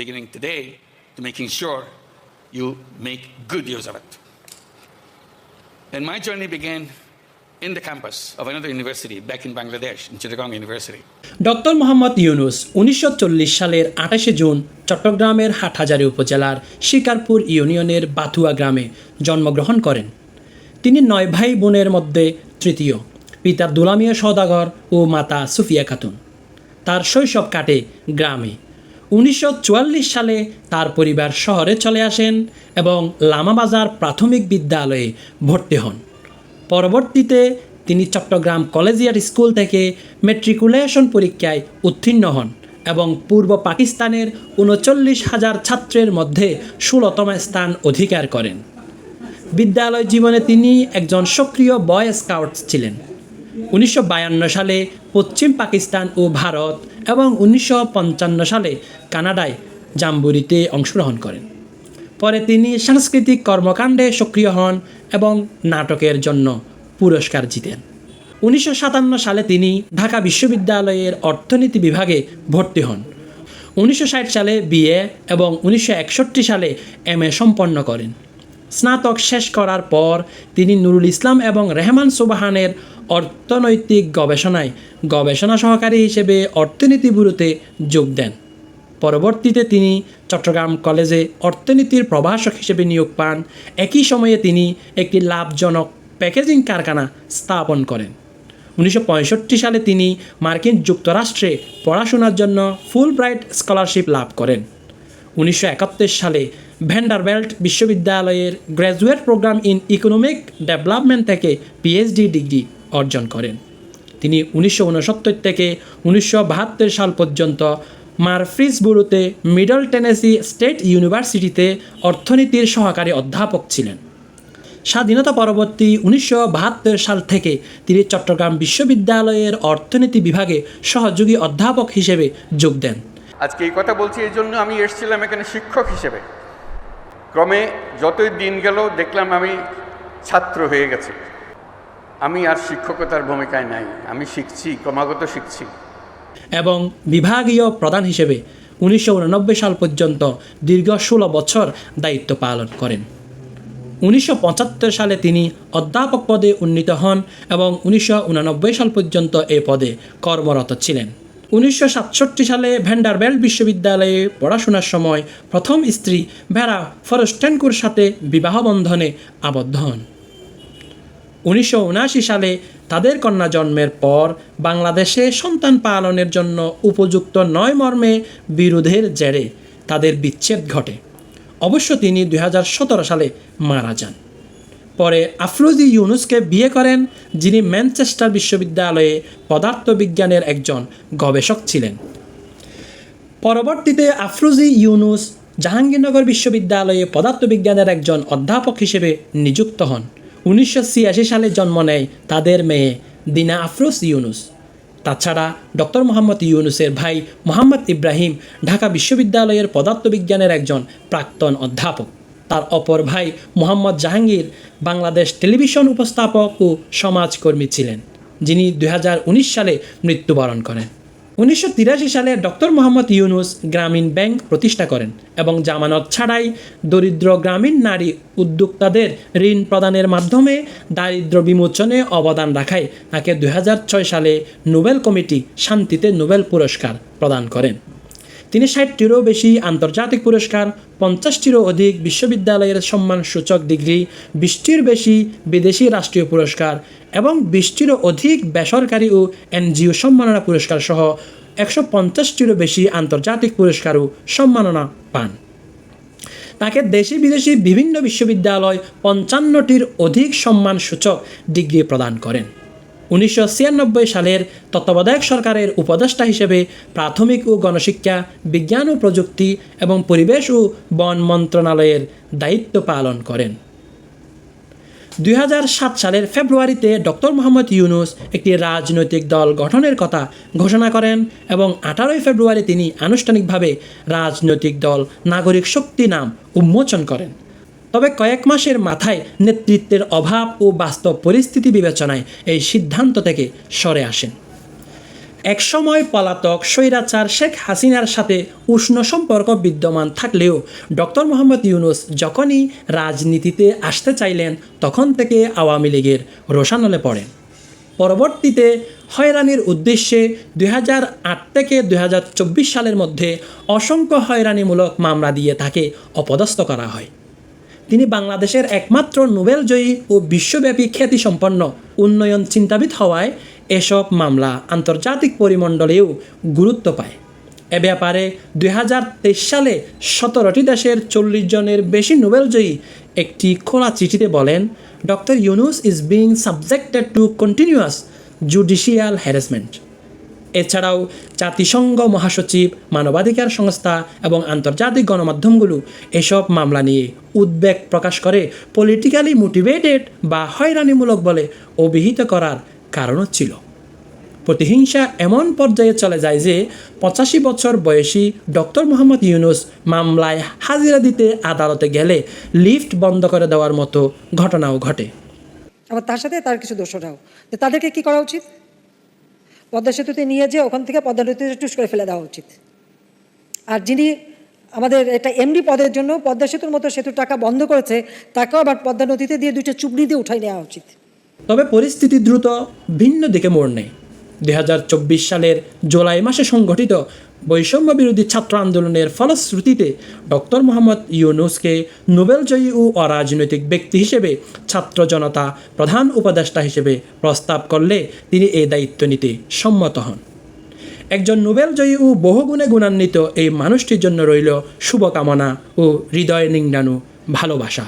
beginning today to making sure you make good use of it. And my journey began in the campus of another university back in Bangladesh, in Chittagong University. Doctor Mohammad Yunus উনিশশো চল্লিশ সালের আঠাশে June চট্টগ্রামের হাটহাজারী উপজেলার শিকারপুর ইউনিয়নের বাথুয়া গ্রামে জন্মগ্রহণ করেন তিনি নয় ভাই বোনের মধ্যে তৃতীয় পিতা দুলামিয়া সওদাগর ও মাতা সুফিয়া খাতুন তার শৈশব কাটে গ্রামে উনিশশো চুয়াল্লিশ সালে তার পরিবার শহরে চলে আসেন এবং লামাবাজার প্রাথমিক বিদ্যালয়ে ভর্তি হন। পরবর্তীতে তিনি চট্টগ্রাম কলেজিয়েট স্কুল থেকে মেট্রিকুলেশন পরীক্ষায় উত্তীর্ণ হন এবং পূর্ব পাকিস্তানের উনচল্লিশ হাজার ছাত্রের মধ্যে ষোলোতম স্থান অধিকার করেন। বিদ্যালয় জীবনে তিনি একজন সক্রিয় বয় স্কাউট ছিলেন। উনিশশো বায়ান্ন সালে পশ্চিম পাকিস্তান ও ভারত এবং উনিশশো পঞ্চান্ন সালে কানাডায় জাম্বুরিতে অংশগ্রহণ করেন। পরে তিনি সাংস্কৃতিক কর্মকাণ্ডে সক্রিয় হন এবং নাটকের জন্য পুরস্কার জিতেন। উনিশশো সাতান্ন সালে তিনি ঢাকা বিশ্ববিদ্যালয়ের অর্থনীতি বিভাগে ভর্তি হন। উনিশশো ষাট সালে বিএ এবং উনিশশো একষট্টি সালে এম এ সম্পন্ন করেন। স্নাতক শেষ করার পর তিনি নুরুল ইসলাম এবং রেহমান সুবাহানের অর্থনৈতিক গবেষণায় গবেষণা সহকারী হিসেবে অর্থনীতি ব্যুরোতে যোগ দেন। পরবর্তীতে তিনি চট্টগ্রাম কলেজে অর্থনীতির প্রভাষক হিসেবে নিয়োগ পান। একই সময়ে তিনি একটি লাভজনক প্যাকেজিং কারখানা স্থাপন করেন। উনিশশো পঁয়ষট্টি সালে তিনি মার্কিন যুক্তরাষ্ট্রে পড়াশোনার জন্য ফুল ব্রাইট স্কলারশিপ লাভ করেন। উনিশশো একাত্তর সালে ভ্যান্ডারবেল্ট বিশ্ববিদ্যালয়ের graduate program in economic development থেকে পিএইচডি ডিগ্রি অর্জন করেন। তিনি উনিশশো ঊনসত্তর থেকে উনিশশো বাহাত্তর সাল পর্যন্ত মারফ্রিসবুরুতে মিডল টেনেসি স্টেট ইউনিভার্সিটিতে অর্থনীতির সহকারী অধ্যাপক ছিলেন। স্বাধীনতা পরবর্তী উনিশশো বাহাত্তর সাল থেকে তিনি চট্টগ্রাম বিশ্ববিদ্যালয়ের অর্থনীতি বিভাগে সহযোগী অধ্যাপক হিসেবে যোগ দেন। আজকে এই কথা বলছি, এই জন্য আমি এসেছিলাম এখানে শিক্ষক হিসেবে। ক্রমে যতই দিন গেল, দেখলাম আমি ছাত্র হয়ে গেছি। আমি আর শিক্ষকতার ভূমিকায় নাই, আমি শিখছি, ক্রমাগত শিখছি। এবং বিভাগীয় প্রধান হিসেবে উনিশশো সাল পর্যন্ত দীর্ঘ ষোলো বছর দায়িত্ব পালন করেন। উনিশশো পঁচাত্তর সালে তিনি অধ্যাপক পদে উন্নীত হন এবং উনিশশো সাল পর্যন্ত এ পদে কর্মরত ছিলেন। উনিশশো সাতষট্টি সালে ভ্যান্ডারবেল্ট বিশ্ববিদ্যালয়ে পড়াশোনার সময় প্রথম স্ত্রী ভেরা ফরস্টেনকুর সাথে বিবাহ বন্ধনে আবদ্ধ হন। উনিশশো সালে তাদের কন্যা জন্মের পর বাংলাদেশে সন্তান পালনের জন্য উপযুক্ত নয় মর্মে বিরোধের জেরে তাদের বিচ্ছেদ ঘটে। অবশ্য তিনি দু হাজার সতেরো সালে মারা যান। পরে আফরোজি ইউনুসকে বিয়ে করেন, যিনি ম্যানচেস্টার বিশ্ববিদ্যালয়ে পদার্থবিজ্ঞানের একজন গবেষক ছিলেন। পরবর্তীতে আফরোজি ইউনুস জাহাঙ্গীরনগর বিশ্ববিদ্যালয়ে পদার্থবিজ্ঞানের একজন অধ্যাপক হিসেবে নিযুক্ত হন। উনিশশো ছিয়াশি সালে জন্ম নেয় তাদের মেয়ে দিনা আফরোজ ইউনুস। তাছাড়া ডক্টর মোহাম্মদ ইউনুসের ভাই মোহাম্মদ ইব্রাহিম ঢাকা বিশ্ববিদ্যালয়ের পদার্থবিজ্ঞানের একজন প্রাক্তন অধ্যাপক। তার অপর ভাই মোহাম্মদ জাহাঙ্গীর বাংলাদেশ টেলিভিশন উপস্থাপক ও সমাজকর্মী ছিলেন, যিনি দু হাজার উনিশ সালে মৃত্যুবরণ করেন। উনিশশো তিরাশি সালে ডক্টর মোহাম্মদ ইউনুস গ্রামীণ ব্যাংক প্রতিষ্ঠা করেন এবং জামানত ছাড়াই দরিদ্র গ্রামীণ নারী উদ্যোক্তাদের ঋণ প্রদানের মাধ্যমে দারিদ্র বিমোচনে অবদান রাখায় তাকে দু হাজার ছয় সালে নোবেল কমিটি শান্তিতে নোবেল পুরস্কার প্রদান করেন। তিনি ষাটটিরও বেশি আন্তর্জাতিক পুরস্কার, পঞ্চাশটিরও অধিক বিশ্ববিদ্যালয়ের সম্মানসূচক ডিগ্রি, বিশটির বেশি বিদেশি রাষ্ট্রীয় পুরস্কার এবং বিশটিরও অধিক বেসরকারি ও এনজিও সম্মাননা পুরস্কার সহ একশো পঞ্চাশটিরও বেশি আন্তর্জাতিক পুরস্কার ও সম্মাননা পান। তাকে দেশি বিদেশি বিভিন্ন বিশ্ববিদ্যালয় পঞ্চান্নটির অধিক সম্মানসূচক ডিগ্রি প্রদান করেন। উনিশশো ছিয়ানব্বই সালের তত্ত্বাবধায়ক সরকারের উপদেষ্টা হিসেবে প্রাথমিক ও গণশিক্ষা, বিজ্ঞান ও প্রযুক্তি এবং পরিবেশ ও বন মন্ত্রণালয়ের দায়িত্ব পালন করেন। দু হাজার সাত সালের ফেব্রুয়ারিতে ডক্টর মোহাম্মদ ইউনুস একটি রাজনৈতিক দল গঠনের কথা ঘোষণা করেন এবং আঠারোই ফেব্রুয়ারি তিনি আনুষ্ঠানিকভাবে রাজনৈতিক দল নাগরিক শক্তি নাম উন্মোচন করেন। তবে কয়েক মাসের মাথায় নেতৃত্বের অভাব ও বাস্তব পরিস্থিতি বিবেচনায় এই সিদ্ধান্ত থেকে সরে আসেন। একসময় পলাতক স্বৈরাচার শেখ হাসিনার সাথে উষ্ণ সম্পর্ক বিদ্যমান থাকলেও ডক্টর মোহাম্মদ ইউনুস যখনই রাজনীতিতে আসতে চাইলেন, তখন থেকে আওয়ামী লীগের রোশানলে পড়েন। পরবর্তীতে হয়রানির উদ্দেশ্যে দু হাজার আট থেকে দু হাজার চব্বিশ সালের মধ্যে অসংখ্য হয়রানিমূলক মামলা দিয়ে তাকে অপদস্থ করা হয়। তিনি বাংলাদেশের একমাত্র নোবেলজয়ী ও বিশ্বব্যাপী খ্যাতিসম্পন্ন উন্নয়ন চিন্তাবিদ হওয়ায় এসব মামলা আন্তর্জাতিক পরিমণ্ডলেও গুরুত্ব পায়। এ ব্যাপারে দু হাজার তেইশ সালে সতেরোটি দেশের চল্লিশ জনের বেশি নোবেলজয়ী একটি খোলা চিঠিতে বলেন, doctor Yunus is being subjected to continuous judicial harassment. এছাড়াও জাতিসংঘ মহাসচিব, মানবাধিকার সংস্থা এবং আন্তর্জাতিক গণমাধ্যমগুলো এসব মামলা নিয়ে উদ্বেগ প্রকাশ করে পলিটিক্যালি মোটিভেটেড বা হয়রানিমূলক বলে অভিহিত করার কারণও ছিল। প্রতিহিংসা এমন পর্যায়ে চলে যায় যে পঁচাশি বছর বয়সী ডক্টর মোহাম্মদ ইউনুস মামলায় হাজিরা দিতে আদালতে গেলে লিফট বন্ধ করে দেওয়ার মতো ঘটনাও ঘটে। আবার তার সাথে তার কিছু দোষরাও। তাদেরকে কি করা উচিত? পদ্মা সেতুতে নিয়ে যেয়ে ওখান থেকে পদ্মা নদীতে টুস করে ফেলে দেওয়া উচিত। আর যিনি আমাদের এটা এমডি পদের জন্য পদ্মা সেতুর মতো সেতুর টাকা বন্ধ করেছে, তাকেও আবার পদ্মা নদীতে দিয়ে দুইটা চুবড়ি দিয়ে উঠাই নেওয়া উচিত। তবে পরিস্থিতি দ্রুত ভিন্ন দিকে মোড় নেয়। দুই হাজার চব্বিশ সালের জুলাই মাসে সংগঠিত বৈষম্য বিরোধী ছাত্র আন্দোলনের ফলশ্রুতিতে ডক্টর মোহাম্মদ ইউনুসকে নোবেলজয়ী ও অরাজনৈতিক ব্যক্তি হিসেবে, ছাত্র জনতা প্রধান উপদেষ্টা হিসেবে প্রস্তাব করলে তিনি এই দায়িত্ব নিতে সম্মত হন। একজন নোবেলজয়ী ও বহুগুণে গুণান্বিত এই মানুষটির জন্য রইল শুভকামনা ও হৃদয় নিংড়ানো ভালোবাসা।